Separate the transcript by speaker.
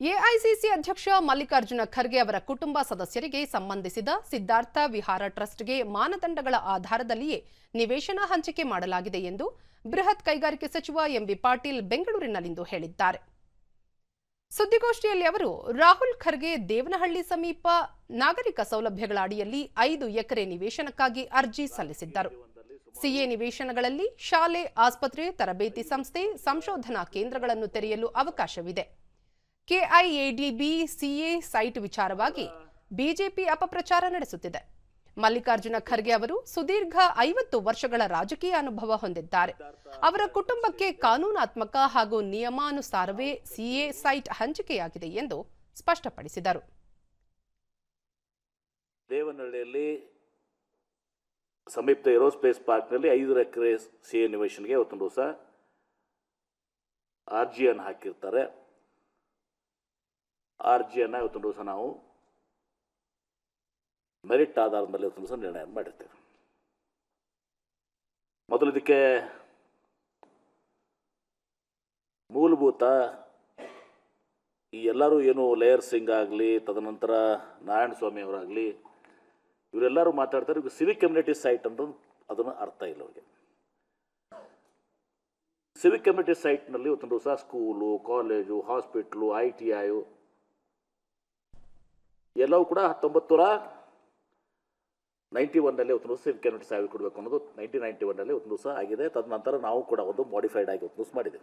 Speaker 1: AICC ಅಧ್ಯಕ್ಷ ಮಲ್ಲಿಕಾರ್ಜುನ ಖರ್ಗೆ ಅವರ ಕುಟುಂಬ ಸದಸ್ಯರಿಗೆ ಸಂಬಂಧಿಸಿದ ಸಿದ್ಧಾರ್ಥ ವಿಹಾರ ಟ್ರಸ್ಟ್ಗೆ ಮಾನದಂಡಗಳ ಆಧಾರದಲ್ಲಿಯೇ ನಿವೇಶನ ಹಂಚಿಕೆ ಮಾಡಲಾಗಿದೆ ಎಂದು ಬೃಹತ್ ಕೈಗಾರಿಕೆ ಸಚಿವ ಎಂಬಿ ಪಾಟೀಲ್ ಬೆಂಗಳೂರಿನಲ್ಲಿಂದು ಹೇಳಿದ್ದಾರೆ. ಸುದ್ದಿಗೋಷ್ಠಿಯಲ್ಲಿ ಅವರು, ರಾಹುಲ್ ಖರ್ಗೆ ದೇವನಹಳ್ಳಿ ಸಮೀಪ ನಾಗರಿಕ ಸೌಲಭ್ಯಗಳ ಅಡಿಯಲ್ಲಿ ಐದು ಎಕರೆ ನಿವೇಶನಕ್ಕಾಗಿ ಅರ್ಜಿ ಸಲ್ಲಿಸಿದ್ದರು. ಸಿಎ ನಿವೇಶನಗಳಲ್ಲಿ ಶಾಲೆ, ಆಸ್ಪತ್ರೆ, ತರಬೇತಿ ಸಂಸ್ಥೆ, ಸಂಶೋಧನಾ ಕೇಂದ್ರಗಳನ್ನು ತೆರೆಯಲು ಅವಕಾಶವಿದೆ. ಕೆಐಎಡಿಬಿ ಸಿಎ ಸೈಟ್ ವಿಚಾರವಾಗಿ ಬಿಜೆಪಿ ಅಪಪ್ರಚಾರ ನಡೆಸುತ್ತಿದೆ. ಮಲ್ಲಿಕಾರ್ಜುನ ಖರ್ಗೆ ಅವರು ಸುದೀರ್ಘ ಐವತ್ತು ವರ್ಷಗಳ ರಾಜಕೀಯ ಅನುಭವ ಹೊಂದಿದ್ದಾರೆ. ಅವರ ಕುಟುಂಬಕ್ಕೆ ಕಾನೂನಾತ್ಮಕ ಹಾಗೂ ನಿಯಮಾನುಸಾರವೇ ಸಿಎ ಸೈಟ್ ಹಂಚಿಕೆಯಾಗಿದೆ ಎಂದು ಸ್ಪಷ್ಟಪಡಿಸಿದರು.
Speaker 2: ದೇವನಹಳ್ಳಿಯಲ್ಲಿ ಸಮೀಪ ಏರೋಸ್ಪೇಸ್ ಪಾರ್ಕ್ನಲ್ಲಿ ಐದು ಎಕರೆ ಸಿಎ ಎ ನಿವೇಶನ್ಗೆ ದಿವಸ ಅರ್ಜಿಯನ್ನು ಹಾಕಿರ್ತಾರೆ. ಅರ್ಜಿಯನ್ನು ಇವತ್ತೊಂದು ದಿವಸ ನಾವು ಮೆರಿಟ್ ಆಧಾರದ ಮೇಲೆ ಇವತ್ತೊಂದು ದಿವಸ ನಿರ್ಣಯ ಮಾಡಿರ್ತೇವೆ. ಮೊದಲು ಇದಕ್ಕೆ ಮೂಲಭೂತ ಈ ಎಲ್ಲರೂ ಏನು ಲೇಯರ್ ಸಿಂಗ್ ಆಗಲಿ, ತದನಂತರ ನಾರಾಯಣ ಸ್ವಾಮಿ ಅವರಾಗಲಿ, ಇವರೆಲ್ಲರೂ ಮಾತಾಡ್ತಾರೆ. ಇವಾಗ ಸಿವಿಕ್ ಕಮ್ಯುನಿಟಿ ಸೈಟ್ ಅಂತ ಅದನ್ನು ಅರ್ಥ ಇಲ್ಲ ಅವರಿಗೆ. ಸಿವಿಕ್ ಕಮ್ಯುನಿಟಿ ಸೈಟ್ನಲ್ಲಿ ಒಂದು ದಿವಸ school college hospital I T I ಎಲ್ಲವೂ ಕೂಡ ಹತ್ತೊಂಬತ್ತು ನೂರ ನೈಂಟಿ ಒನ್ನಲ್ಲಿ ಒಂದು ದಿವಸ ಸಿವಿಕ್ ನೋಟಿಸ್ ಸೇವೆ ಕೊಡಬೇಕು ಅನ್ನೋದು ನೈನ್ಟೀನ್ ನೈಂಟಿ ಒನ್ನಲ್ಲಿ ಒಂದು ದಿವಸ ಆಗಿದೆ. ತದನಂತರ ನಾವು ಕೂಡ ಒಂದು ಮಾಡಿಫೈಡ್ ಆಗಿ ಒಂದು ದಿವಸ ಮಾಡಿದೆ